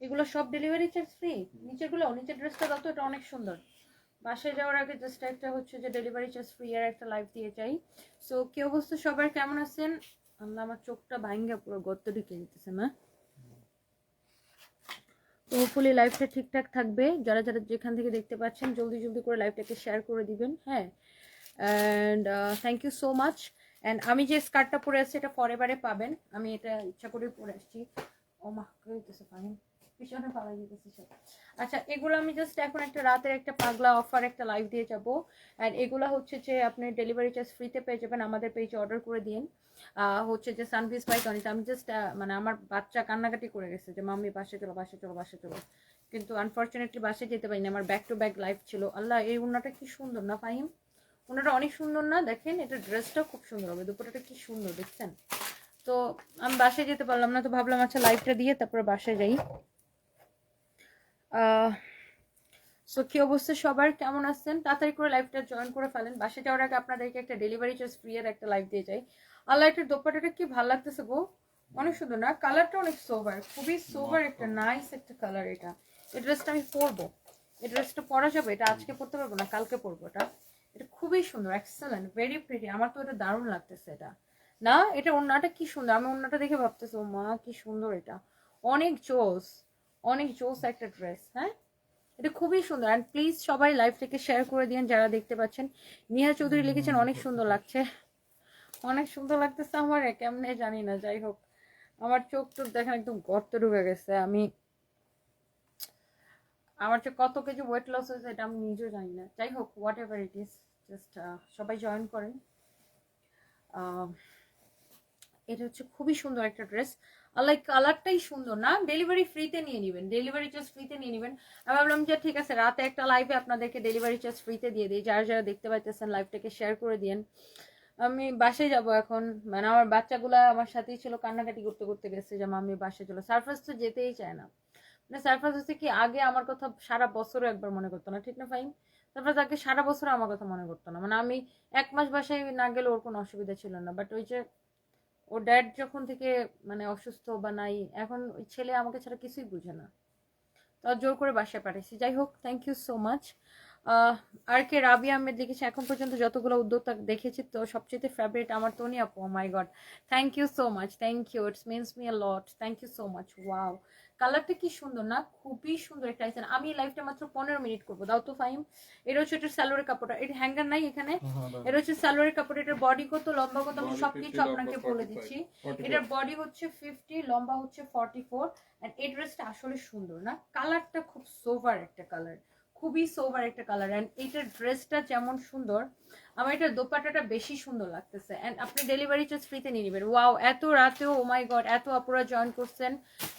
এগুলো সব delivery charge free নিচেরগুলো, নিচের ড্রেসটা দাও তো, এটা অনেক সুন্দর। বাসায় যাওয়ার আগে জাস্ট একটা হচ্ছে যে ডেলিভারি চার্জ ফ্রি আর একটা লাইভ দিয়ে চাই সো কি অবস্থা সবার? কেমন আছেন? আল্লাহ আমার চোখটা ভাঙ্গা পুরো, গর্ত ঢুকে যেতেছে না তো হোপফুলি লাইভটা ঠিকঠাক থাকবে। যারা যারা যেখান থেকে দেখতে পাচ্ছেন, জলদি জলদি করে লাইভটাকে শেয়ার করে দিবেন হ্যাঁ? And thank you so much and আমি যে স্কার্টটা পরে আসছি এটা ফরেভারে পাবেন। আমি এটা ইচ্ছা করে পরে আসছি। ও মা হইতেছে পানি পিছনে পালাই দিতেছি সব। আচ্ছা এগুলো আমি জাস্ট এখন একটা রাতের একটা পাগলা অফার একটা লাইভ দিয়ে যাব। অ্যান্ড এগুলো হচ্ছে যে আপনি ডেলিভারি চার্জ ফ্রিতে পেয়ে যাবেন। আমাদের পেজে অর্ডার করে দিন হচ্ছে যে সানভিস বাইক অনিত আমি জাস্ট মানে আমার বাচ্চা কান্নাকাটি করে গেছে যে, মাম্মি, বাসে চলো বাসে চলো বাসে চলো। কিন্তু আনফর্চুনেটলি বাসে যেতে পারিনি। আমার ব্যাক টু ব্যাক লাইফ ছিল। আল্লাহ, এই উন্নাটা কি সুন্দর না ফাহিম? উন্নাটা অনেক সুন্দর না? দেখেন, এটা ড্রেসটা খুব সুন্দর হবে। দুপুরটা কি সুন্দর, দেখছেন? তো আমি বাসায় যেতে পারলাম না। তো ভাবলাম আচ্ছা লাইভটা দিয়ে তারপরে বাসায় যাই। সো কি অবস্থা সবার? কেমন আছেন? তাড়াতাড়ি করে লাইভটা জয়েন করে ফেলেন। বাসে যাওয়ার আগে আপনাদেরকে একটা ডেলিভারি চার্জ ফ্রি এর একটা লাইভ দিয়ে যাই। আল্লাহ একটা দোপাটাটা কি ভালো লাগতেছে গো? অনেক সুন্দর না? কালারটা অনেক সোভার খুবই সোভার একটা নাইস একটা কালার এটা। এই ড্রেসটা আমি পরবো। এই ড্রেসটা পরা যাবে? এটা আজকে পরতে পারব না? কালকে পরবো এটা? এটা খুবই সুন্দর এক্সেলেন্ট ভেরি প্রিটি আমার তো এটা দারুণ লাগতেছে এটা। না? এটা ওন্নাটা কি সুন্দর? আমি ওন্নাটা দেখে ভাবতেছি ও মা কি সুন্দর এটা। অনেক জোস। অনেক জোস একটা ড্রেস হ্যাঁ? এটা খুবই সুন্দর। অ্যান্ড প্লিজ সবাই লাইভ থেকে শেয়ার করে দিন যারা দেখতে পাচ্ছেন। নিহা চৌধুরী লিখেছেন, অনেক সুন্দর লাগছে। অনেক সুন্দর লাগতেছে আমার, কেমনে জানি না, যাই হোক। আমার চোখ টোক দেখেন একদম গর্ত ঢুকে গেছে। আমি, আমার যে কত কেজি ওয়েট লস হয়েছে এটা আমি নিজেও জানি না। যাই হোক whatever it is just সবাই জয়েন করেন। এটা হচ্ছে খুবই সুন্দর একটা ড্রেস। আল্লাহ কালারটাই সুন্দর না। ডেলিভারি ফ্রিতে নিয়ে নেবেন। ডেলিভারি চার্জ ফ্রিতে নিয়ে নেবেন। আমি ভাবলাম যে, ঠিক আছে, রাতে একটা লাইভে আপনাদেরকে ডেলিভারি চার্জ ফ্রিতে দিয়ে দিই। যারা যারা দেখতে পাইতেছেন লাইভটাকে শেয়ার করে দিন আমি বাসায় যাব এখন। মানে আমার বাচ্চাগুলা আমার সাথেই ছিল, কান্নাকাটি করতে করতে গেছে যে আমি বাসায় চলো। সারফাস তো যেতেই চায় না। মানে সারফাস হচ্ছে কি, আগে আমার কথা সারা বছরও একবার মনে করতো না, ঠিক না ফাইন সারফাস আগে সারা বছর আমার কথা মনে করতো না। মানে আমি এক মাস বাসায় না গেলে ওর কোনো অসুবিধা ছিল না। বাট ওই যে ওর ড্যাড যখন থেকে মানে অসুস্থ বা নাই, এখন ওই ছেলে আমাকে ছাড়া কিছুই বুঝে না। তো জোর করে বাসায় পাঠিয়েছি যাই হোক থ্যাংক ইউ সো মাচ আর কে রাবি আহমেদ লিখেছে, এখন পর্যন্ত যতগুলো উদ্যোক্তা দেখেছি, তো সবচেয়ে ফেভারিট আমার তনি আপু। My god thank you so much thank you it's means me a lot thank you so much wow কালারটা কি সুন্দর না? খুবই সুন্দর একটা আইসেন আমি লাইফটা মাত্র পনেরো মিনিট করব। দাও তো ফাইম এটা হচ্ছে এটার স্যালোয়ারের কাপড়টা। এটা হ্যাঙ্গার নাই এখানে। এটা হচ্ছে সালোয়ারের কাপড়। এটার বডি কত লম্বা কত? আমি সবকিছু আপনাকে বলে দিচ্ছি। এটার বডি হচ্ছে ফিফটি লম্বা হচ্ছে ফর্টি ফোর অ্যান্ড এই ড্রেসটা আসলে সুন্দর না? কালারটা খুব সোভার একটা কালার খুবই সোভার একটা কালার অ্যান্ড এইটার ড্রেসটা যেমন সুন্দর, আমার এটার দোপাটাটা বেশি সুন্দর লাগতেছে অ্যান্ড আপনি ডেলিভারি চার্জ ফ্রিতে নিয়ে নেবেন। ওয়াও এত রাতেও ও মাই গড এত আপুরা জয়েন করছেন।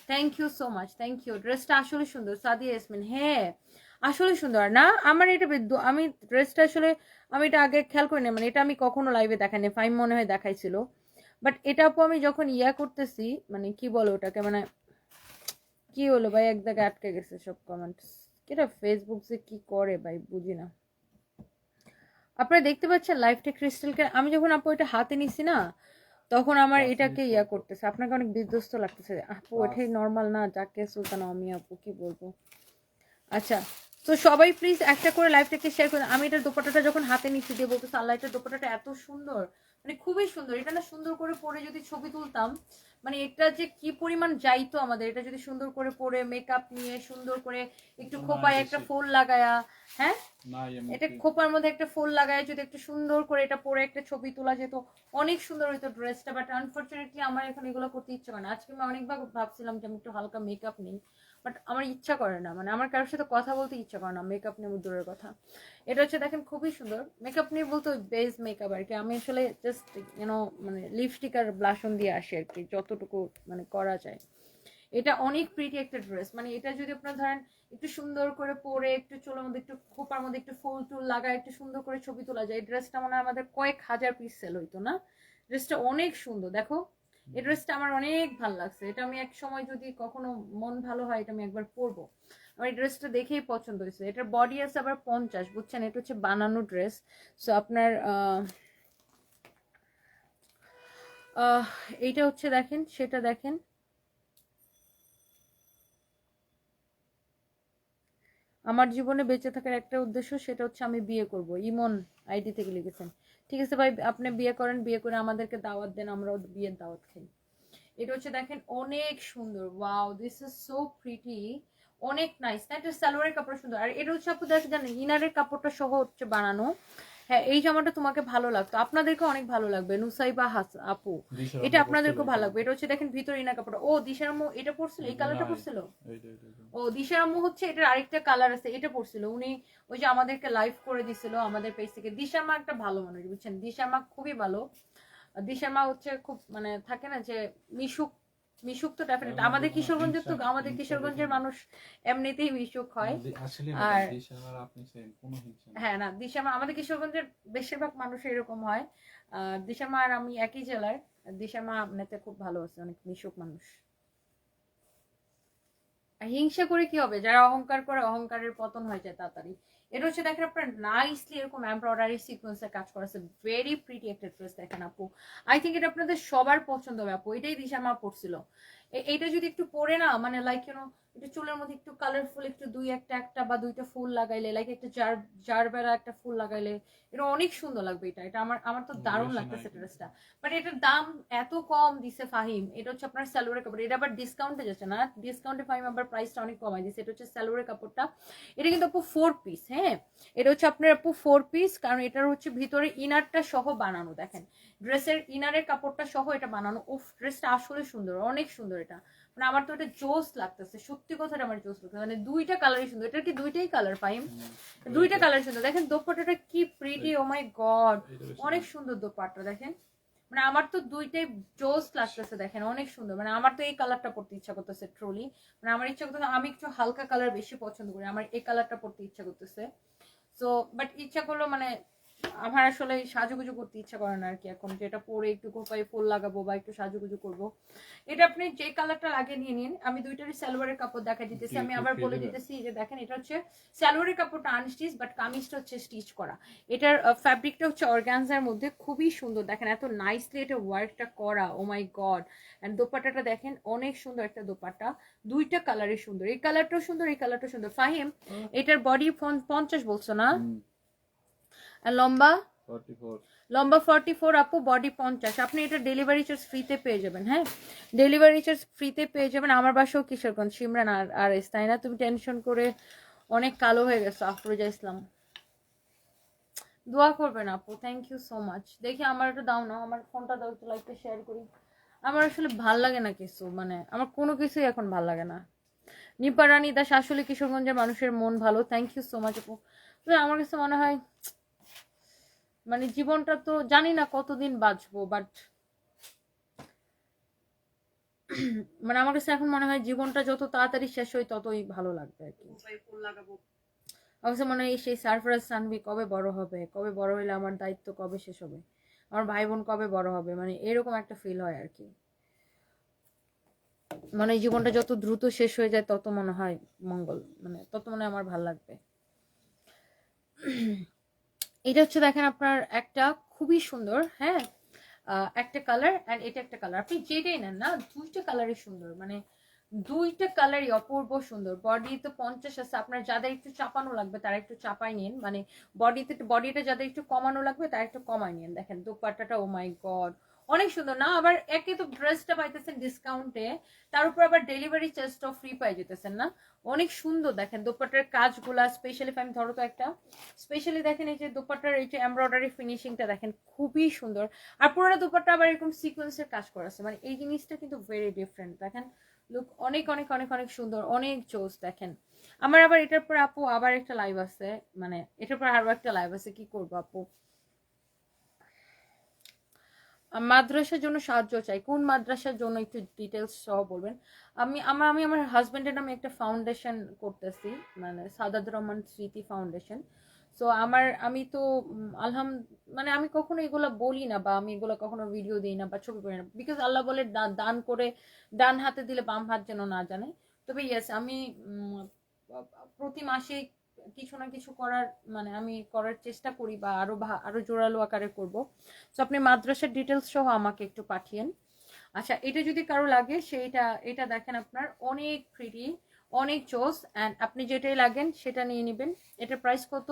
Thank you so much thank you ড্রেসটা আসলে সুন্দর, সাদিয়া ইয়াসমিন হ্যাঁ আসলে সুন্দর। না, আমার এটা আমি ড্রেসটা আসলে, আমি এটা আগে খেয়াল করি না মানে এটা আমি কখনো লাইভে দেখাইনি ফাইম মনে হয় দেখাইছিল। বাট এটা আপু আমি যখন ইয়া করতেছি মানে কি বলো ওটাকে মানে কি হলো ভাই, এক জায়গায় আটকে গেছে সব কমেন্টস এটা ফেসবুক যে কি করে ভাই? বুঝি না। আপনারা দেখতে পাচ্ছেন লাইভটা ক্রিস্টালকে আমি যখন আপু এটা হাতে নিছি না তখন আমার এটাকে ইয়া করতেছে। আপনাকে অনেক বিধ্বস্ত লাগতেছে। আপু এটাই নর্মাল না যাকে সুলতান আমি আপু কি বলব? আচ্ছা তো সবাই প্লিজ একটা করে লাইভটাকে শেয়ার করুন আমি এটার দোপাটাটা যখন হাতে নিচ্ছি দিয়ে বলতেছি আল্লাহ এটার দোপাটাটা এত সুন্দর। মানে খুবই সুন্দর। এটা না সুন্দর করে পরে যদি ছবি তুলতাম মানে এটা যে কি পরিমাণ যাইতো আমাদের এটা যদি সুন্দর করে পরে মেকআপ নিয়ে সুন্দর করে একটু খোপায় একটা ফোল লাগায়া হ্যাঁ? এটা খোপার মধ্যে একটা ফোল লাগায় যদি একটু সুন্দর করে এটা পরে একটা ছবি তোলা যেত অনেক সুন্দর হইতো ড্রেসটা বাট আনফর্চুনেটলি আমার এখন এগুলো করতে ইচ্ছে করে না। আজকে আমি অনেকবার ভাবছিলাম যে আমি একটু হালকা মেকআপ নিই। বাট আমার ইচ্ছা করে না মানে আমার কারোর সাথে কথা বলতে ইচ্ছা করে না মেকআপ নিয়ে দূরের কথা। এটা হচ্ছে দেখেন খুবই সুন্দর। মেকআপ নিয়ে বলতে বেস মেকআপ আর কি। আমি আসলে জাস্ট ইউনো মানে লিপস্টিক আর ব্লাশন দিয়ে আসি আর কি, যতটুকু মানে করা যায়। এটা অনেক প্রিটি একটা ড্রেস মানে এটা যদি আপনার ধরেন একটু সুন্দর করে পরে একটু চোলের মধ্যে একটু খোপার মধ্যে একটু ফুল টুল লাগায়, একটু সুন্দর করে ছবি তোলা যায়, এই ড্রেসটা মানে আমাদের কয়েক হাজার পিস সেল হইতো না? ড্রেসটা অনেক সুন্দর। দেখো এই ড্রেসটা আমার অনেক ভালো লাগছে। এটা আমি এক সময় যদি কখনো মন ভালো হয়, এটা আমি একবার পরবো। আমার এই ড্রেসটা দেখেই পছন্দ হয়েছে। এটার বডি আছে আবার পঞ্চাশ, বুঝছেন? এটা হচ্ছে বানানো ড্রেস সো আপনার এইটা হচ্ছে দেখেন, সেটা দেখেন। আমার জীবনে বেঁচে থাকার একটা উদ্দেশ্য, সেটা হচ্ছে আমি বিয়ে করব। ইমন আইডি থেকে লিখেছেন। ঠিক আছে ভাই, আপনি বিয়ে করেন, বিয়ে করে আমাদেরকে দাওয়াত দেন, আমরাও বিয়ের দাওয়াত খাই। এটা হচ্ছে দেখেন অনেক সুন্দর wow this is so pretty অনেক নাইস না এটা সালোয়ারের কাপড় সুন্দর। আর এটা হচ্ছে আপনি দেখেন ইনারের কাপড়টা সহ হচ্ছে বানানো। হ্যাঁ এই জামাটা তোমাকে ভালো লাগতো। আপনাদেরকে অনেক ভালো লাগবে নুসাইবা হাস আপু। এটা পড়ছিল ভালো লাগবে। এটা হচ্ছে দেখেন ভিতর ইনার কাপড়টা। ও দিশার আম্মু এটা পড়ছিল এই কালারটা। পড়ছিল। ও দিশার আম্মু হচ্ছে এটার আরেকটা কালার আছে এটা পড়ছিল উনি ওই যে আমাদেরকে লাইভ করে দিছিল আমাদের পেজ থেকে। দিশার মা একটা ভালো মানুষ বুঝছেন? দিশার মা খুবই ভালো। দিশার মা হচ্ছে খুব মানে থাকে না যে মিশুক মিশুক তো ডেফিনেট আমাদের কিশোরগঞ্জের তো আমাদের কিশোরগঞ্জের মানুষ এমনিতেই মিশুক হয়। আর- হ্যাঁ না দিশার মা আমাদের কিশোরগঞ্জের বেশিরভাগ মানুষ এরকম হয়। আহ, দিশার মা আর আমি একই জেলার। দিশার মা আপনাতে খুব ভালো আছে অনেক মিশুক মানুষ। হিংসা করে কি হবে? যারা অহংকার করে অহংকারের পতন হয়ে যায় তাড়াতাড়ি। এটা হচ্ছে, দেখেন আপনার নাইসলি এরকম এমব্রয়ডারি সিকোয়েন্সে কাজ করা ভেরি প্রিটি একটা ড্রেস দেখেন আপু। আই থিঙ্ক এটা আপনাদের সবার পছন্দ হবে আপু। এটাই দিশা মা পড়ছিল এইটা যদি একটু পরে না মানে লাইক ইউনো একটু চুলের মধ্যে একটু কালারফুল একটু দুই একটা একটা বা দুইটা ফুল লাগাইলে লাইক একটা জার জার বেড়া একটা ফুল লাগাইলে এটা অনেক সুন্দর লাগবে এটা। এটা আমার আমার তো দারুণ লাগতেছে ড্রেসটা বাট এটার দাম এত কম দিছে ফাহিম। এটা হচ্ছে আপনার স্যালোয়ারের কাপড়। এটা আবার ডিসকাউন্টে যাচ্ছে না। ডিসকাউন্টে ফাহিম আবার প্রাইসটা অনেক কমাই দিছে। এটা হচ্ছে স্যালোয়ারের কাপড়টা। এটা কিন্তু আপু ফোর পিস হ্যাঁ? এটা হচ্ছে আপনার আপু ফোর পিস কারণ এটার হচ্ছে ভিতরে ইনারটা সহ বানানো দেখেন। ড্রেসের ইনারের কাপড়টা সহ এটা বানানো। উফ ড্রেসটা আসলে সুন্দর অনেক সুন্দর এটা। মানে আমার তো এটা জোস লাগতেছে সত্যি কথাটা আমার জোস লাগতেছে। মানে দুইটা কালারই সুন্দর এটা কি দুইটাই কালার পাইম দুইটা কালার সুন্দর। দেখেন দোপাট্টাটা কি প্রিটি ও মাই গড অনেক সুন্দর দোপাট্টা দেখেন। মানে আমার তো দুইটাই জোস লাগতেছে দেখেন অনেক সুন্দর। মানে আমার তো এই কালারটা পড়তে ইচ্ছা করতেছে ট্রলি মানে আমার ইচ্ছা করতেছে আমি একটু হালকা কালার বেশি পছন্দ করি আমার এই কালারটা পড়তে ইচ্ছা করতেছে। সো বাট ইচ্ছা করল মানে আমার আসলে সাজুগুজু করতে ইচ্ছা করে না আর কি এখন যেটা পরে একটু কোপাই ফুল লাগাবো বা একটু সাজুগুজু করব। এটা আপনি যে কালারটা লাগিয়ে নিয়ে নিন আমি দুইটারই সালোয়ারের কাপড় দেখা দিতেছি আমি আবার বলে দিতেছি যে দেখেন এটা হচ্ছে সালোয়ারের কাপড়টা আনস্টিচ বাট কামিজটা হচ্ছে স্টিচ করা। এটার ফ্যাব্রিকটা হচ্ছে অর্গানজার মধ্যে খুবই সুন্দর। দেখেন এত নাইসলি এটা ওয়ার্কটা করা ও মাই গড অ্যান্ড দোপাট্টাটা দেখেন অনেক সুন্দর একটা দোপাট্টা। দুইটা কালারই সুন্দর। এই কালারটাও সুন্দর এই কালারটাও সুন্দর। ফাহিম এটার বডি পঞ্চাশ বলছো না? আর লম্বা 44 লম্বা ফর্টি ফোর আপু বডি পঞ্চাশ। আপনি এটা ডেলিভারি চার্জ ফ্রিতে পেয়ে যাবেন হ্যাঁ? ডেলিভারি চার্জ ফ্রিতে পেয়ে যাবেন। আমার বাসাও কিশোরগঞ্জ সিমরান আর আর এস তাই না? তুমি টেনশন করে অনেক কালো হয়ে গেছো আফরোজা ইসলাম। দোয়া করবেন আপু থ্যাংক ইউ সো মাচ দেখি আমার একটু দাও না আমার ফোনটা দাও একটু লাইভটা শেয়ার করি। আমার আসলে ভালো লাগে না কিছু মানে আমার কোনো কিছুই এখন ভালো লাগে না। নিপা রানী দাস আসলে কিশোরগঞ্জের মানুষের মন ভালো। থ্যাংক ইউ সো মাচ আপু। আমার কাছে মনে হয় মানে জীবনটা তো জানি না কতদিন বাঁচবো বাট মানে আমার কাছে এখন মনে হয় জীবনটা যত তাড়াতাড়ি শেষ হয় ততই ভালো লাগবে আর কি। কাছে মনে হয় সেই সারফরাজ সানভি কবে বড় হবে কবে বড় হলে আমার দায়িত্ব কবে শেষ হবে আমার ভাই বোন কবে বড় হবে মানে এরকম একটা ফিল হয় আর কি। মানে জীবনটা যত দ্রুত শেষ হয়ে যায় তত মনে হয় মঙ্গল মানে তত মনে হয় আমার ভালো লাগবে। এটা হচ্ছে দেখেন আপনার একটা খুবই সুন্দর হ্যাঁ? একটা কালার অ্যান্ড এটা একটা কালার আপনি যেটাই নেন না, দুইটা কালারই সুন্দর। মানে দুইটা কালারই অপূর্ব সুন্দর। বডি তো পঞ্চাশ আছে, আপনার যাদের একটু চাপানো লাগবে, তারা একটু চাপাই নিন। মানে বডিতে বডিটা যাদের একটু কমানো লাগবে, তারা একটু কমাই নিন। দেখেন দুপাটাটা ও মাই গড অনেক সুন্দর। না আবার একে তো ড্রেসটা পাইতেছেন ডিসকাউন্টে তার উপর আবার ডেলিভারি চার্জটাও ফ্রি পাই যেতেছেন না? অনেক সুন্দর দেখেন, দোপাট্টার কাজগুলা স্পেশালি আমি ধরো তো একটা স্পেশালি দেখেন এই যে দোপাট্টার এই যে এমব্রয়ডারি ফিনিশিংটা দেখেন, খুবই সুন্দর। আর পুরোনো দোপাট্টা আবার এরকম সিকোয়েন্সের কাজ করা আছে মানে এই জিনিসটা কিন্তু ভেরি ডিফারেন্ট দেখেন। লুক অনেক অনেক অনেক অনেক সুন্দর, অনেক জোস দেখেন। আমার আবার এটার পর আপু আবার একটা লাইভ আছে মানে এটার পর আরও একটা লাইভ আছে, কি করব আপু? মাদ্রাসার জন্য সাহায্য চাই। কোন মাদ্রাসার জন্য একটু ডিটেলস সহ বলবেন? আমি আমার আমি আমার হাজব্যান্ডের নামে একটা ফাউন্ডেশন করতেছি মানে সাদাত রহমান স্মৃতি ফাউন্ডেশন সো আমার, আমি তো আলহাম মানে আমি কখনো এগুলো বলি না বা আমি এগুলো কখনো ভিডিও দিই না বা ছবি করি না। বিকজ আল্লাহ বলে দান করে, ডান হাতে দিলে বাম হাত যেন না জানে। তবে ইয়েস আমি প্রতি মাসে কিছু না কিছু করার মানে আমি করার চেষ্টা করি বা আরও আরও জোরালো আকারে করব। তো আপনি মাদ্রাসার ডিটেলস সহ আমাকে একটু পাঠিয়েন। আচ্ছা এটা যদি কারও লাগে, সেইটা, এটা দেখেন আপনার অনেক প্রিটি অনেক চোস অ্যান্ড আপনি যেটাই লাগেন, সেটা নিয়ে নেবেন। এটার প্রাইস কত।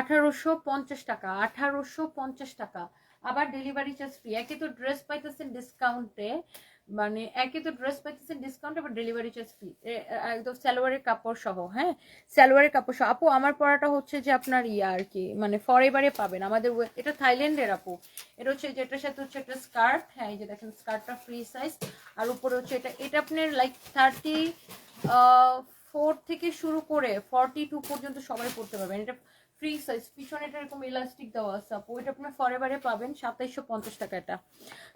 আঠারোশো পঞ্চাশ টাকা, আঠারোশো পঞ্চাশ টাকা। আবার ডেলিভারি চার্জ ফ্রি একে তো ড্রেস পাইতেছেন ডিসকাউন্টে মানে একে তো ড্রেস পাইতেছেন ডিসকাউন্ট আবার ডেলিভারি চার্জ ফ্রি একদম স্যালোয়ারের কাপড় সহ হ্যাঁ? স্যালোয়ারের কাপড় সহ। আপু, আমার পড়াটা হচ্ছে যে আপনার ইয়ে আর কি মানে ফরেবারে পাবেন। আমাদের এটা থাইল্যান্ডের আপু। এটা হচ্ছে যেটার সাথে হচ্ছে একটা স্কার্ট হ্যাঁ এই যে দেখেন স্কার্টটা ফ্রি সাইজ আর উপরে হচ্ছে এটা এটা আপনার লাইক থার্টি ফোর থেকে শুরু করে ফর্টি টু পর্যন্ত সবাই পড়তে পারবেন। এটা ফ্রি সাইজ পিছনে এটা এরকম ইলাস্টিক দেওয়া আছে, আপু। এটা আপনার ফরেবারে পাবেন, সাতাইশশো পঞ্চাশ টাকা এটা।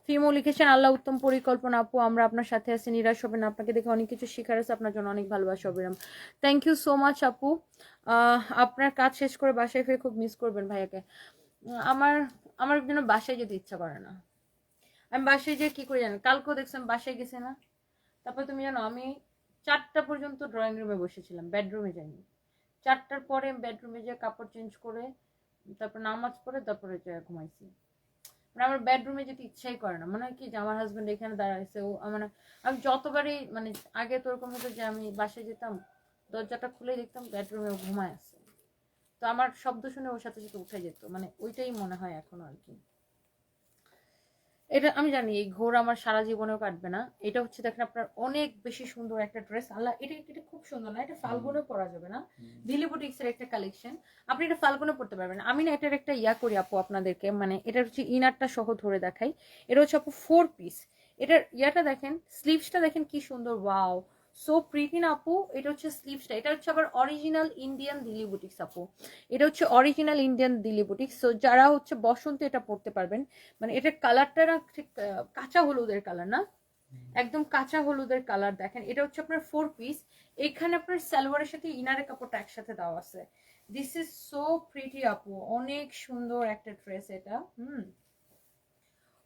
ফিমো লিখেছেন, আল্লাহ উত্তম পরিকল্পনা, আপু। আমরা আপনার সাথে আছি, নিরাশ হবেন। আপনাকে দেখে অনেক কিছু শেখার আছে, আপনার জন্য অনেক ভালোবাসা অবিরাম। থ্যাংক ইউ সো মাচ আপু। আপনার কাজ শেষ করে বাসায় ফিরে খুব মিস করবেন ভাইয়াকে। আমার আমার জন্য বাসায় যেতে ইচ্ছা করে না। আমি বাসায় যে কি করে জানি কালকেও দেখছিলাম বাসায় গেছে না। তারপর তুমি জানো, আমি চারটা পর্যন্ত ড্রয়িং রুমে বসেছিলাম বেডরুমে যাইনি। চারটার পরে বেডরুমে যে কাপড় চেঞ্জ করে, তারপর নামাজ পড়ে তারপরে ঘুমাইছি। মানে আমার বেডরুমে যেতে ইচ্ছাই করে না। মনে হয় কি যে আমার হাজব্যান্ড এখানে দাঁড়াইছে, ও মানে আমি যতবারই মানে আগে তো ওরকম হতো যে আমি বাসায় যেতাম, দরজাটা খুলে দেখতাম বেডরুমে ঘুমায় আছে। তো আমার শব্দ শুনে ওর সাথে সাথে উঠে যেত। মানে ওইটাই মনে হয় এখনও আর কি। এটা আমি জানি এই ঘোর আমার সারা জীবনেও কাটবে না। এটা হচ্ছে দেখেন আপনার অনেক বেশি সুন্দর একটা ড্রেস। আল্লাহ এটা এটা খুব সুন্দর না এটা ফাল্গুনে পরা যাবে না। দিলি বুটিক্সের একটা কালেকশন আপনি এটা ফাল্গুনে পড়তে পারবেন। আমি না এটার একটা ইয়া করি আপু আপনাদেরকে মানে এটা হচ্ছে ইনারটা সহ ধরে দেখাই। এটা হচ্ছে আপু ফোর পিস এটার ইয়াটা দেখেন স্লিভসটা দেখেন কি সুন্দর ওয়াও সো প্রিটি না আপু এটা হচ্ছে স্লিভসটা এটা হচ্ছে আবার অরিজিনাল ইন্ডিয়ান দিল্লি বুটিক্স আপু এটা হচ্ছে original Indian Delhi boutiques so যারা হচ্ছে বসন্ত এটা পড়তে পারবেন। মানে এটার কালারটা না ঠিক কাঁচা হলুদের কালার না? একদম কাঁচা হলুদের কালার দেখেন। এটা হচ্ছে আপনার ফোর পিস এখানে আপনার সালোয়ারের সাথে ইনারের কাপড়টা একসাথে দেওয়া আছে। দিস ইজ সো প্রিটি আপু অনেক সুন্দর একটা ড্রেস এটা। হুম।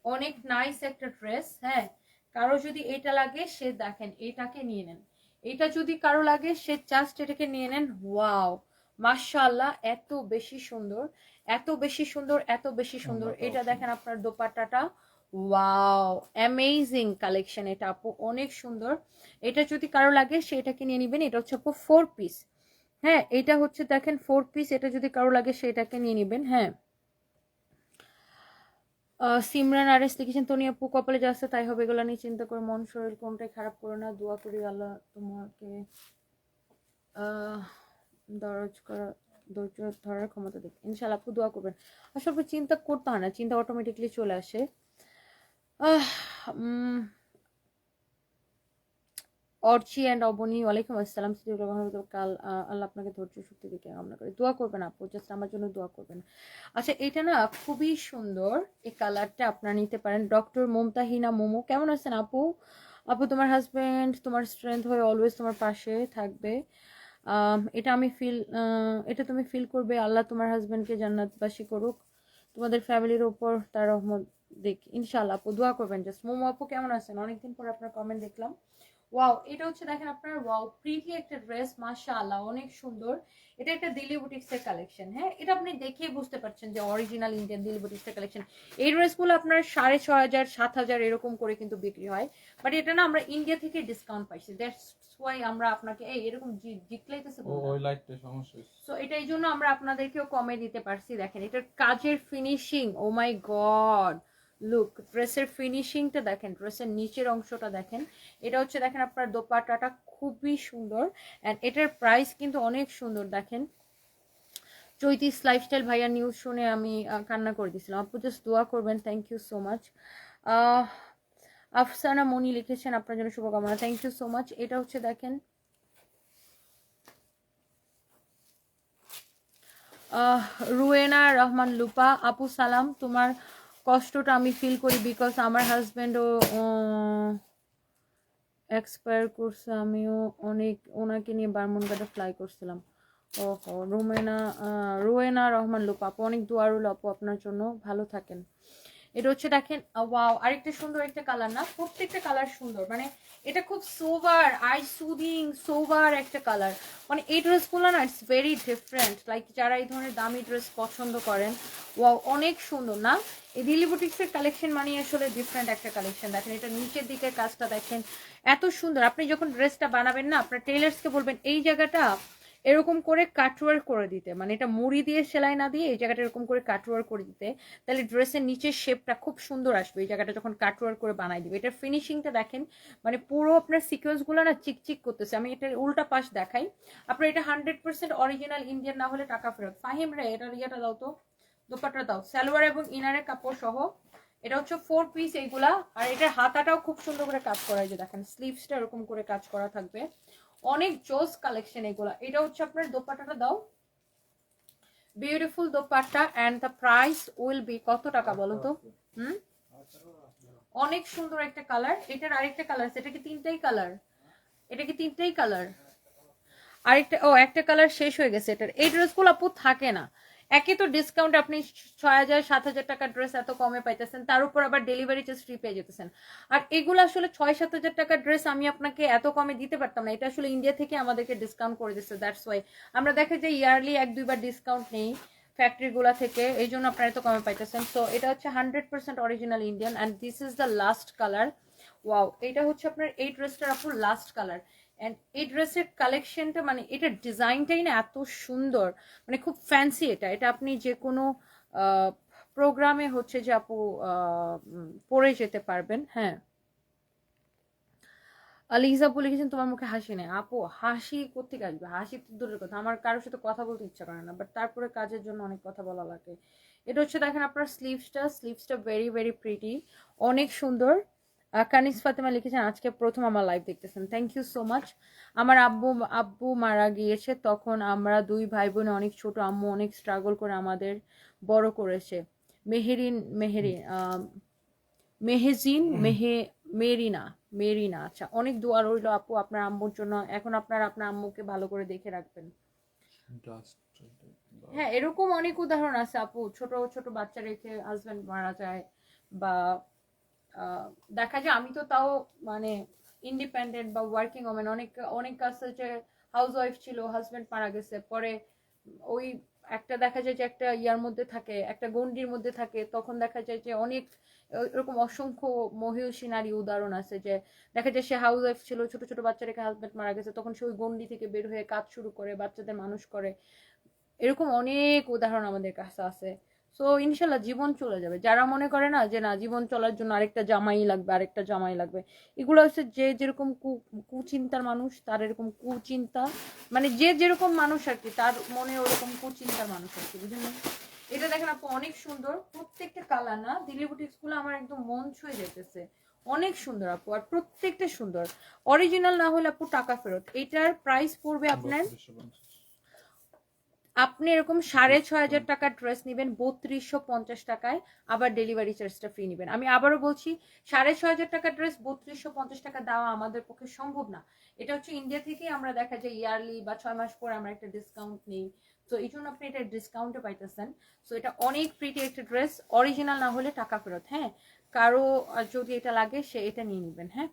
অনেক নাইস একটা ড্রেস হ্যাঁ। কারও যদি এটা লাগে সে দেখেন এটাকে নিয়ে নেন। এটা যদি কারও লাগে সে জাস্ট এটাকে নিয়ে নেন। ওয়াও! মাশাআল্লাহ এত বেশি সুন্দর এত বেশি সুন্দর এত বেশি সুন্দর। এটা দেখেন আপনার দোপাট্টাটা। ওয়াও! অ্যামেজিং কালেকশন এটা আপু অনেক সুন্দর। এটা যদি কারও লাগে সেটাকে নিয়ে নেবেন। এটা হচ্ছে আপু ফোর পিস হ্যাঁ এটা হচ্ছে দেখেন ফোর পিস এটা যদি কারও লাগে সেটাকে নিয়ে নেবেন। হ্যাঁ। সিমরান আরেস লিখেছেন তনি আপু কপালে যা তাই হবে এগুলো নিয়ে চিন্তা করে মন শরীর কোনটাই খারাপ করে না দোয়া করি আল্লাহ তোমাকে দরজ করা ধৈর্য ধরার ক্ষমতা দেখ ইনশাল্লাহ আপু দোয়া করবেন। আসলে চিন্তা করতে হয় না চিন্তা অটোমেটিকলি চলে আসে। আহ, অর্চি অ্যান্ড অবনী, ওয়ালাইকুম আসসালাম সিদ্দিকুর কাল আল্লাহ আপনাকে ধৈর্য শক্তি দিকে কামনা করে। দোয়া করবেন আপু জাস্ট আমার জন্য দোয়া করবেন। আচ্ছা এটা না খুবই সুন্দর, এই কালারটা আপনারা নিতে পারেন। ডক্টর মমতাহিনা মোমো, কেমন আছেন আপু? আপু, তোমার হাজবেন্ড তোমার স্ট্রেংথ হয়ে অলওয়েজ তোমার পাশে থাকবে। এটা আমি ফিল এটা তুমি ফিল করবে, আল্লাহ তোমার হাজব্যান্ডকে জান্নাতবাসী করুক। তোমাদের ফ্যামিলির ওপর তার রহমত দেখ ইনশাআল্লাহ আপু, দোয়া করবেন। জাস্ট মোমো আপু, কেমন আছেন? অনেকদিন পর আপনার কমেন্ট দেখলাম। ওয়াও এটা হচ্ছে দেখেন আপনার ওয়াও প্রিটি একটা ড্রেস মাশাআল্লাহ অনেক সুন্দর। এটা একটা দিল্লি বুটিক্স এর কালেকশন হ্যাঁ? এটা আপনি দেখেই বুঝতে পারছেন যে অরিজিনাল ইন্ডিয়ান দিল্লি বুটিক্স এর কালেকশন এই ড্রেসগুলো আপনার সাড়ে ছয় হাজার সাত হাজার এরকম করে কিন্তু বিক্রি হয়। বাট এটা না আমরা ইন্ডিয়া থেকে ডিসকাউন্ট পাইছি। দ্যাটস ওয়াই আমরা আপনাকে এই এরকম জি- জিতলাইতেছে ওই লাইটটা সমস্যা সো এটা এই জন্য আমরা আপনাদেরকেও কমে দিতে পারছি দেখেন। এটার কাজের finishing oh my god look ড্রেসের ফিনিশিংটা দেখেন ড্রেসের নিচের অংশটা দেখেন। এটা হচ্ছে দেখেন আপনার দোপাটাটা খুবই সুন্দর অ্যান্ড এটার প্রাইস কিন্তু অনেক সুন্দর, দেখেন। চৈতিস লাইফস্টাইল ভাইয়া নিউজ শুনে আমি কান্না করে দিয়েছিলাম। আপু জাস্ট দোয়া করবেন thank you so much Afsana Moni লিখেছেন, আপনার জন্য শুভকামনা। থ্যাংক ইউ সো মাচ এটা হচ্ছে দেখেন রুয়েনা রহমান লুপা। আপু, সালাম। তোমার কষ্টটা আমি ফিল করি বিকজ আমার হাজব্যান্ডও এক্সপায়ার করছে, আমিও অনেক, ওনাকে নিয়ে বারমুনগাটা ফ্লাই করছিলাম। ও হো রোমেনা রোয়েনা রহমান, লোপ আপু, অনেক দোয়া রইল আপু আপনার জন্য। ভালো থাকেন। এটা হচ্ছে দেখেন ওয়াও আরেকটা সুন্দর একটা কালার না? প্রত্যেকটা কালার সুন্দর। মানে এটা খুব সোভার আই সুদিং সোভার একটা কালার মানে এই ড্রেসগুলো না ইটস ভেরি ডিফারেন্ট লাইক যারা এই ধরনের দামি ড্রেস পছন্দ করেন ওয়াও অনেক সুন্দর, না? এই দিল্লি বুটিক্সের কালেকশন মানে আসলে ডিফারেন্ট একটা কালেকশন দেখেন, এটা নিচের দিকের কাজটা দেখেন, এত সুন্দর। আপনি যখন ড্রেসটা বানাবেন না, আপনার টেলার্সকে বলবেন, এই জায়গাটা এরকম করে কাটওয়ার করে দিতে। মানে এটা মুড়ি দিয়ে, সেলাই না দিয়ে এই জায়গাটা এরকম করে কাটওয়ার করে দিতে। তাহলে ড্রেসের নিচের শেপটা খুব সুন্দর আসবে। এই জায়গাটা যখন কাটওয়ার করে বানাই দিবে। এটার ফিনিশিংটা দেখেন মানে পুরো আপনার সিকোয়েন্সগুলো না চিকচিক করতেছে। আমি এটার উল্টা পাশ দেখাই। আপনার এটা হান্ড্রেড পার্সেন্ট অরিজিনাল ইন্ডিয়ান না হলে টাকা ফেরত। ফাহিম রে এটার ইয়েটা দাও তো। দোপাট্টা দাও। সালোয়ার এবং ইনারের কাপড় সহ। এটা হচ্ছে ফোর পিস এইগুলা। আর এটার হাতাটাও খুব সুন্দর করে কাজ করা। যে দেখেন স্লিভসটা এরকম করে কাজ করা থাকবে। অনেক জোস কালেকশন এগুলো। এটা হচ্ছে আপনার দোপাট্টাটা দাও। Beautiful dupatta and the price will be কত টাকা বলো তো? হুম? অনেক সুন্দর একটা কালার এটার আরেকটা কালার সেটা কি তিনটাই কালার এটা কি তিনটাই কালার আরেকটা, ও, একটা কালার শেষ হয়ে গেছে। এটার, এই ড্রেসগুলো আপু থাকে না। একে তো ডিসকাউন্ট আপনি ছয় হাজার, সাত হাজার টাকার ড্রেস এত কমে পাইতেছেন, তার উপর আবার ডেলিভারি চার্জ ফ্রি পেয়ে যেতেছেন। আর এগুলো আসলে ছয়, সাত হাজার টাকার ড্রেস আমি আপনাকে এত কমে দিতে পারতাম না, এটা আসলে ইন্ডিয়া থেকে আমাদেরকে ডিসকাউন্ট করে দিচ্ছে দ্যাটস ওয়াই আমরা দেখা যায় ইয়ারলি এক, দুইবার ডিসকাউন্ট নেই ফ্যাক্টরিগুলো থেকে, এই জন্য আপনারা এত কমে পাইতেছেন। সো এটা হচ্ছে hundred percent original Indian and this is the last colour wow এটা হচ্ছে আপনার এই ড্রেসটার আপুর লাস্ট কালার অ্যান্ড এই ড্রেসের কালেকশনটা মানে এটার ডিজাইনটাই না এত সুন্দর। মানে খুব ফ্যান্সি এটা। এটা আপনি যে কোনো প্রোগ্রামে হচ্ছে যে আপু পরে যেতে পারবেন। হ্যাঁ। আলিজা বলে গেছেন, তোমার মুখে হাসি নেই। আপু, হাসি কোথেকে আসবে? হাসি তো দূরের কথা। আমার কারোর সাথে কথা বলতে ইচ্ছা করে না। বাট তারপরে কাজের জন্য অনেক কথা বলা লাগে। এটা হচ্ছে দেখেন আপনার স্লিভসটা স্লিভসটা ভেরি ভেরি প্রিটি অনেক সুন্দর। কানিস ফাতেমা লিখেছেন, আজকে প্রথম আমার লাইভ দেখতেছেন। থ্যাংক ইউ সো মাচ আমার আব্বু আব্বু মারা গিয়েছে, তখন আমরা দুই ভাই বোন অনেক ছোট, আম্মু অনেক স্ট্রাগল করে আমাদের বড় করেছে। মেহেরিন মেহেরিন মেহেজিন, মেহে, মেরিনা মেরিনা আচ্ছা অনেক দোয়া রইল আপু, আপনার আম্মুর জন্য। এখন আপনার আপনার আম্মুকে ভালো করে দেখে রাখবেন। হ্যাঁ এরকম অনেক উদাহরণ আছে আপু, ছোট ছোট বাচ্চা রেখে হাজবেন্ড মারা যায় বা দেখা যায়, আমি তো তাও মানে ইন্ডিপেন্ডেন্ট বা ওয়ার্কিং ওমেন অনেক অনেক আছে যে হাউস ওয়াইফ ছিল হাজব্যান্ড মারা গেছে, পরে ওই একটা দেখা যায় যে একটা ইয়ার মধ্যে থাকে, একটা গন্ডির মধ্যে থাকে, তখন দেখা যায় যে অনেক এরকম অসংখ্য মহিষী নারী উদাহরণ আছে যে দেখা যায় সে হাউস ওয়াইফ ছিল, ছোট ছোট বাচ্চা রেখে হাজবেন্ড মারা গেছে, তখন সে ওই গন্ডি থেকে বের হয়ে কাজ শুরু করে, বাচ্চাদের মানুষ করে। এরকম অনেক উদাহরণ আমাদের কাছে আছে। সো ইনশাল্লাহ জীবন চলে যাবে। যারা মনে করে না যে, না, জীবন চলার জন্য আরেকটা জামাই লাগবে, আরেকটা জামাই লাগবে, এগুলো হচ্ছে যে যেরকম কু- কুচিন্তার মানুষ, তার এরকম কুচিন্তা মানে যে যেরকম মানুষ আর কি, তার মনে ওরকম কুচিন্তার মানুষ আর কি, বুঝলেন? এটা দেখেন আপু, অনেক সুন্দর। প্রত্যেকটা কালার না, দিল্লি গুলো আমার একদম মন ছুঁয়ে যেতেছে অনেক সুন্দর আপু, আর প্রত্যেকটা সুন্দর। অরিজিনাল না হলে আপু টাকা ফেরত। এটার প্রাইস পড়বে আপনার আপনি এরকম সাড়ে ছয় হাজার টাকার ড্রেস নেবেন বত্রিশশো পঞ্চাশ টাকায় আবার ডেলিভারি চার্জটা ফ্রি নেবেন। আমি আবারও বলছি সাড়ে ছয় হাজার টাকার ড্রেস বত্রিশশো পঞ্চাশ টাকা দেওয়া আমাদের পক্ষে সম্ভব না। এটা হচ্ছে ইন্ডিয়া থেকেই আমরা দেখা যায় ইয়ারলি বা ছয় মাস পর আমরা একটা ডিসকাউন্ট নিই। তো এই জন্য আপনি এটা ডিসকাউন্টে পাইতেছেন। সো এটা অনেক প্রিটি একটা ড্রেস অরিজিনাল না হলে টাকা ফেরত হ্যাঁ? কারও যদি এটা লাগে সে এটা নিয়ে নেবেন হ্যাঁ?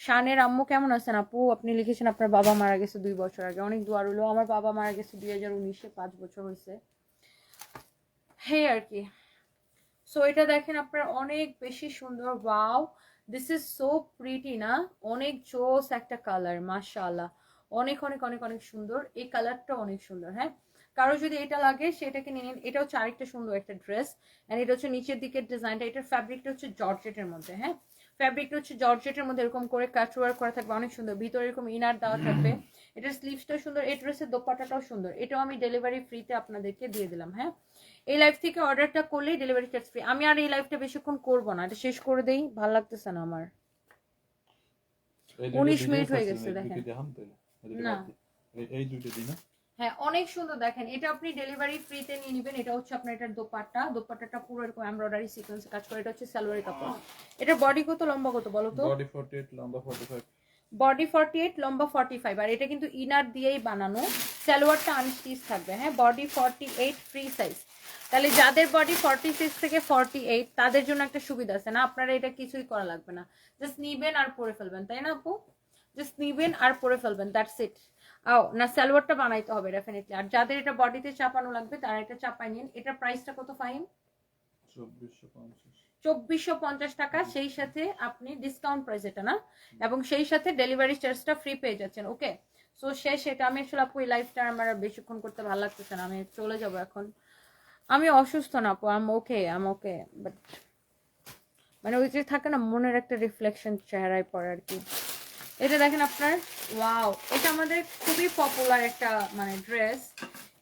শানের আম্মু কেমন আছেন আপু? আপনি লিখেছেন আপনার বাবা মারা গেছে দুই বছর আগে। অনেক দোয়া রইল। আমার বাবা মারা গেছে দুই হাজার উনিশে, পাঁচ বছর হয়েছে। হে আর কি। সো এটা দেখেন আপনার অনেক বেশি সুন্দর। Wow this is so pretty না? অনেক জোস একটা কালার মাশাআল্লাহ। অনেক অনেক অনেক অনেক সুন্দর। এই কালারটা অনেক সুন্দর হ্যাঁ? কারও যদি এটা লাগে, সেটাকে নিয়ে নিন। এটা হচ্ছে আরেকটা সুন্দর একটা ড্রেস অ্যান্ড এটা হচ্ছে নিচের দিকের ডিজাইনটা এটার ফ্যাব্রিকটা হচ্ছে জর্জেটের মধ্যে হ্যাঁ? ফ্যাব্রিকটা হচ্ছে জর্জেটের মধ্যে এরকম করে কাট ওয়ার্ক করা থাকবে অনেক সুন্দর। ভিতরে এরকম ইনার দেওয়া থাকবে। এটার স্লিভসটা সুন্দর এই ড্রেসের দোপাটাটাও সুন্দর। এটাও আমি ডেলিভারি ফ্রিতে আপনাদেরকে দিয়ে দিলাম হ্যাঁ? এই লাইভ থেকে অর্ডারটা করলেই ডেলিভারি চার্জ ফ্রি আমি আর এই লাইভটা বেশিক্ষণ করব না এটা শেষ করে দেই ভালো লাগতেছে না আমার। 19 মিনিট হয়ে গেছে, দেখেন। না। এই দুইটা দিন হ্যাঁ অনেক সুন্দর দেখেন। এটা আপনি ডেলিভারি ফ্রিতে নিয়ে নেবেন। এটা হচ্ছে আপনার এটার দোপাট্টা। দোপাট্টাটা পুরো এরকম এমব্রয়ডারি সিকোয়েন্স কাজ করে। এটা হচ্ছে সালোয়ারি কাপড়। এটা বডি কত লম্বা কত বলো তো? বডি 48 লম্বা 45 বডি ফর্টি এইট লম্বা ফর্টি ফাইভ আর এটা কিন্তু ইনার দিয়েই বানানো। সালোয়ারটা আনস্টিচ থাকবে। হ্যাঁ body forty eight free size তাহলে যাদের বডি ফর্টি সিক্স থেকে ফর্টি এইট তাদের জন্য একটা সুবিধা আছে না? আপনারা এটা কিছুই করা লাগবে না। জাস্ট নিবেন আর পরে ফেলবেন। তাই না আপু? জাস্ট নিবেন আর পরে ফেলবেন। দ্যাটস ইট আও না সালোয়ারটা বানাইতে হবে ডেফিনেটলি আর যাদের এটা বডিতে চাপানো লাগবে তারা এটা চাপাই নিন। এটার প্রাইসটা কত ফাইন চব্বিশশো পঞ্চাশ। টাকা সেই সাথে আপনি ডিসকাউন্ট প্রাইস এটা না? এবং সেই সাথে ডেলিভারি চার্জটা ফ্রি পেয়ে যাচ্ছেন ওকে সো শেষ এটা। আমি আসলে আপু এই লাইফটা আমার বেশিক্ষণ করতে ভালো লাগতেছে না। আমি চলে যাব এখন। আমি অসুস্থ না আপু আম ওকে আম ওকে বাট মানে ওই যে থাকে না মনের একটা রিফ্লেকশন চেহারায় পড়ে আর কি। এটা দেখেন আপনার ওয়াও এটা আমাদের খুবই পপুলার একটা মানে ড্রেস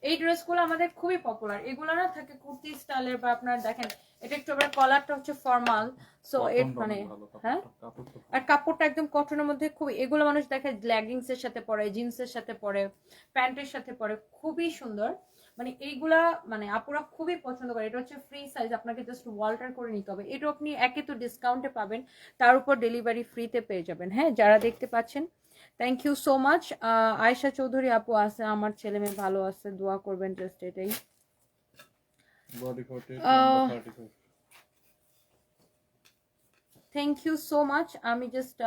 এই ড্রেসগুলো আমাদের খুবই পপুলার এগুলো না থাকে কুর্তি স্টাইলের বা আপনার দেখেন এটা একটু আবার কলারটা হচ্ছে ফর্মাল সো এর মানে হ্যাঁ? আর কাপড়টা একদম কটনের মধ্যে খুবই এগুলো মানুষ দেখে লেগিংস এর সাথে পরে জিন্সের সাথে পরে প্যান্টের সাথে পরে খুবই সুন্দর। মানে এইগুলা মানে আপুরা খুবই পছন্দ করে। এটা হচ্ছে ফ্রি সাইজ আপনাকে জাস্ট ওয়াল্টার করে নিতে হবে। এটা আপনি একে তো ডিসকাউন্টে পাবেন তার উপর ডেলিভারি ফ্রিতে পেয়ে যাবেন। হ্যাঁ যারা দেখতে পাচ্ছেন thank you so much Ayesha Chowdhury আপু আছে আমার ছেলে মেয়ে ভালো আছে দোয়া করবেন জাস্ট এটাই। থ্যাংক ইউ সো মাচ আমি জাস্ট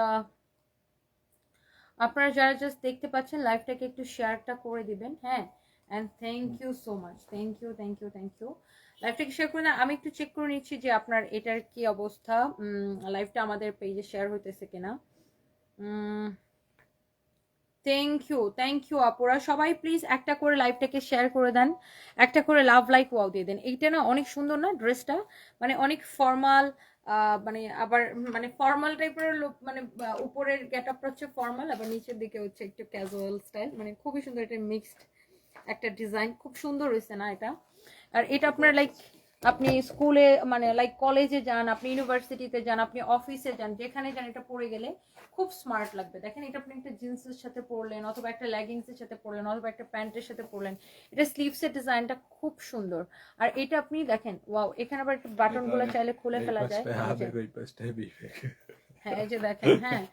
আপনারা যারা জাস্ট দেখতে পাচ্ছেন লাইভটাকে একটু শেয়ারটা করে দিবেন। হ্যাঁ and thank you so much thank you thank you thank you লাইভটাকে শেয়ার করে না আমি একটু চেক করে নিচ্ছি যে আপনার এটার কি অবস্থা। লাইভটা আমাদের পেজে শেয়ার হইতেছে কিনা। থ্যাংক ইউ থ্যাংক ইউ আপুরা। সবাই প্লিজ একটা করে লাইভটাকে শেয়ার করে দেন। একটা করে লাভ লাইক ওয়াও দিয়ে দেন। এইটা না অনেক সুন্দর না ড্রেসটা মানে অনেক ফর্মাল মানে আবার মানে ফর্মাল টাইপের লোক মানে উপরের গেট আপটা হচ্ছে ফর্মাল আবার নিচের দিকে হচ্ছে একটু ক্যাজুয়াল স্টাইল মানে খুবই সুন্দর এটা মিক্সড একটা ডিজাইন খুব সুন্দর হয়েছে না এটা? আর এটা আপনার লাইক আপনি স্কুলে মানে লাইক কলেজে যান আপনি ইউনিভার্সিটিতে যান আপনি অফিসে যান যেখানে যান এটা পরে গেলে খুব স্মার্ট লাগবে। দেখেন এটা আপনি একটা জিন্সের সাথে পরলেন অথবা একটা লেগিংসের সাথে পরলেন অথবা একটা প্যান্টের সাথে পরলেন এটা স্লিভসের ডিজাইনটা খুব সুন্দর। আর এটা আপনি দেখেন ওয়াও এখানে আবার একটা বাটনগুলো চাইলে খুলে ফেলা যায়। হ্যাঁ এই যে দেখেন হ্যাঁ।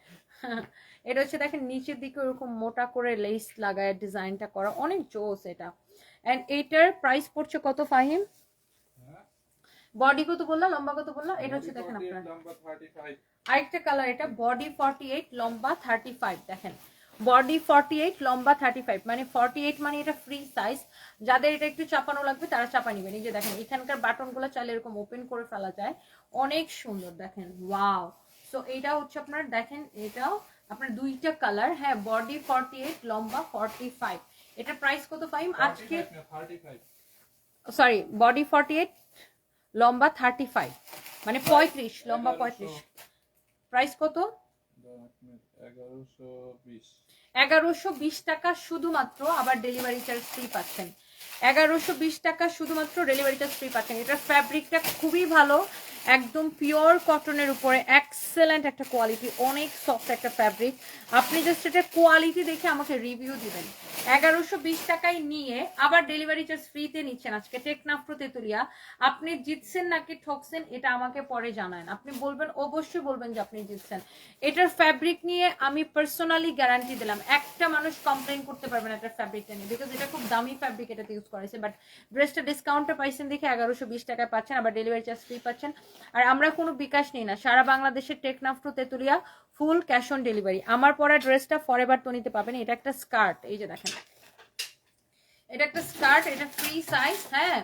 এটা হচ্ছে দেখেন, নিচের দিকে ওরকম মোটা করে লেস লাগায় ডিজাইনটা করা। অনেক জোস এটা। এন্ড এইটার প্রাইস পড়ছে কত, ফাহিম? বডি কত বললাম, লম্বা কত বললাম? এটা হচ্ছে দেখেন আপনার। আরেকটা কালার এটা বডি ফর্টি এইট লম্বা থার্টি ফাইভ দেখেন। বডি ফর্টি এইট লম্বা থার্টি ফাইভ মানে ফর্টি এইট মানে এটা ফ্রি সাইজ যাদের এটা একটু চাপানো লাগবে, তারা চাপা নেবেন। এই যে দেখেন, এখানকার বাটনগুলো চাইলে এরকম ওপেন করে ফেলা যায়। অনেক সুন্দর, দেখেন। ওয়াও সো এটা হচ্ছে আপনার, দেখেন, এটাও আপনার দুইটা কালার হ্যাঁ বডি ফর্টি এইট লম্বা ফর্টি ফাইভ এটা প্রাইস কত পাইম আজকে সরি বডি ফর্টি এইট লম্বা থার্টি ফাইভ মানে পঁয়ত্রিশ লম্বা পঁয়ত্রিশ। প্রাইস কত? এগারোশো বিশ। এগারোশো বিশ টাকা শুধুমাত্র আবার ডেলিভারি চার্জ ফ্রি পাচ্ছেন। এগারোশো বিশ টাকা শুধুমাত্র ডেলিভারি চার্জ ফ্রি পাচ্ছেন। এটার ফ্যাব্রিকটা খুবই ভালো। একদম পিওর কটনের উপরে এক্সেলেন্ট একটা কোয়ালিটি অনেক সফট একটা ফ্যাব্রিক আপনি জাস্ট এটা কোয়ালিটি দেখে আমাকে রিভিউ দিবেন। এগারোশো বিশ টাকায় নিয়ে আবার ডেলিভারি চার্জ ফ্রিতে নিচ্ছেন আজকে টেকনাফ্রো তেতুলিয়া। আপনি জিতছেন নাকি ঠকছেন এটা আমাকে পরে জানান। আপনি বলবেন, অবশ্যই বলবেন যে আপনি জিতছেন। এটার ফ্যাব্রিক নিয়ে আমি পার্সোনালি গ্যারান্টি দিলাম, একটা মানুষ কমপ্লেন করতে পারবে না এটার ফ্যাব্রিকটা নিয়ে বিকজ এটা খুব দামি ফ্যাব্রিক এটাতে ইউজ করেছে বাট ড্রেসটা ডিসকাউন্টে পাইছেন দেখে এগারোশো বিশ টাকায় পাচ্ছেন, আবার ডেলিভারি চার্জ ফ্রি পাচ্ছেন। আর আমরা কোনো বিকাশ নেই না। সারা বাংলাদেশের টেকনাফ্রো Tetulia full cash on delivery. আমার পরা ড্রেসটা ফরেভার তো নিতে পাবেন। এটা একটা স্কার্ট, এই যে দেখেন। এটা একটা স্কার্ট, এটা ফ্রি সাইজ হ্যাঁ?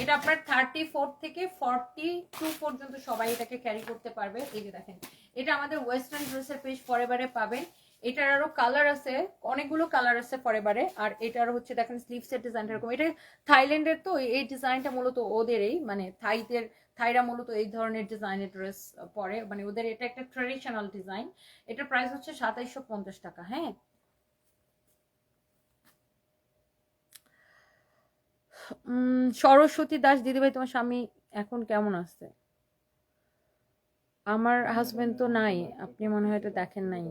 এটা আপনার থার্টি ফোর থেকে ফর্টি টু পর্যন্ত সবাই এটাকে ক্যারি করতে পারবে। এই যে দেখেন। এটা আমাদের ওয়েস্টার্ন ড্রেসের পেজ ফরেভারে পাবেন। এটার আরও কালার আছে, অনেকগুলো কালার আছে ফরেভারে আর এটার হচ্ছে দেখেন স্লিভসের ডিজাইনটা এরকম। এটা থাইল্যান্ডের তো, এই ডিজাইনটা মূলত ওদেরই মানে থাইদের থাইরা মূলত এই ধরনের ডিজাইনের ড্রেস পরে। মানে ওদের এটা একটা ট্রেডিশনাল ডিজাইন এটার প্রাইস হচ্ছে সাতাইশশো টাকা হ্যাঁ? সরস্বতী দাস, দিদিভাই, তোমার স্বামী এখন কেমন আছে? আমার হাজবেন্ড তো নাই, আপনি মনে হয় এটা দেখেন নাই।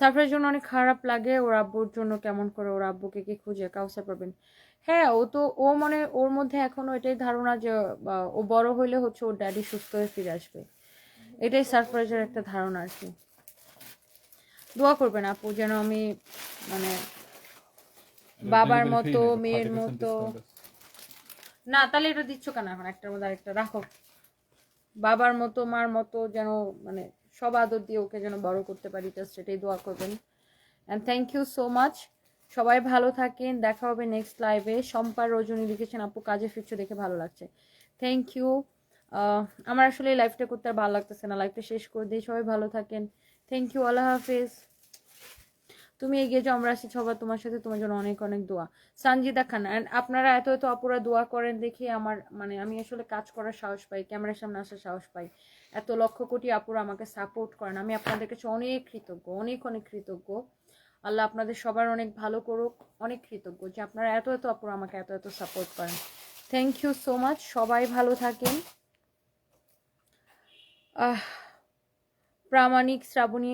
সারপ্রাইজ জন্য অনেক খারাপ লাগে, ওর আব্বুর জন্য কেমন করে ওর আব্বুকে কি খুঁজে কাউসার পাবেন হ্যাঁ ও তো ও মানে ওর মধ্যে এখনও এটাই ধারণা যে ও বড় হইলে হচ্ছে ওর ড্যাডি সুস্থ হয়ে ফিরে আসবে। এটাই সারপ্রাইজের একটা ধারণা আর কি। দোয়া করবেন আপু যেন আমি মানে বাবার মতো, মেয়ের মতো। না তাহলে এটা দিচ্ছ কেন এখন? একটার মধ্যে আরেকটা রাখো। বাবার মতো মার মতো যেন মানে সব আদর দিয়ে ওকে যেন বড় করতে পারি জাস্ট এটাই দোয়া করবেন। And thank you so much সবাই ভালো থাকেন, দেখা হবে নেক্সট লাইভে সম্পার রজনী লিখেছেন আপু কাজে ফিরছো দেখে ভালো লাগছে। থ্যাংক ইউ আমার আসলে এই লাইভটা করতে আর ভালো লাগতেছে না। লাইফটা শেষ করে দিই। সবাই ভালো থাকেন। থ্যাংক ইউ আল্লাহ হাফেজ। তুমি এগিয়ে যাও, আমরা আছি সবার তোমার সাথে। তোমার জন্য অনেক অনেক দোয়া। সানজিদা খান অ্যান্ড আপনারা এত এত অপরা দোয়া করেন দেখে আমার মানে আমি আসলে কাজ করার সাহস পাই, ক্যামেরার সামনে আসার সাহস পাই। এত লক্ষ কোটি আপুরা আমাকে সাপোর্ট করেন। আমি আপনাদের কাছে অনেক কৃতজ্ঞ, অনেক অনেক কৃতজ্ঞ। আল্লাহ আপনাদের সবার অনেক ভালো করুক, অনেক কৃতজ্ঞ যে আপনারা এত এত আপুরা আমাকে এত এত সাপোর্ট করেন। থ্যাংক ইউ সো মাচ সবাই ভালো থাকেন। আহ, প্রামাণিক শ্রাবণী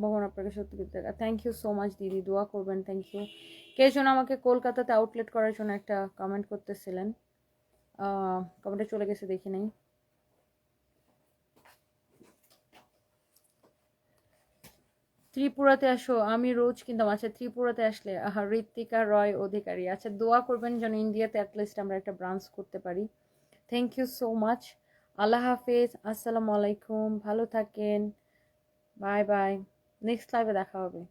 ভগবান আপনাকে সত্যি দেখা থ্যাংক ইউ সো মাচ দিদি, দোয়া করবেন থ্যাংক ইউ কে যেন আমাকে কলকাতাতে আউটলেট করার জন্য একটা কমেন্ট করতেছিলেন। কমেন্টে চলে গেছে, দেখি নাই। ত্রিপুরাতে আসো, আমি রোজ কিনতাম আচ্ছা ত্রিপুরাতে আসলে ঋত্বিকা রয় অধিকারী। আচ্ছা দোয়া করবেন যেন ইন্ডিয়াতে অ্যাটলিস্ট আমরা একটা ব্রাঞ্চ করতে পারি। থ্যাংক ইউ সো মাচ আল্লাহ হাফেজ, আসসালামু আলাইকুম, ভালো থাকেন বাই বাই নেক্সট লাইভে দেখা হবে।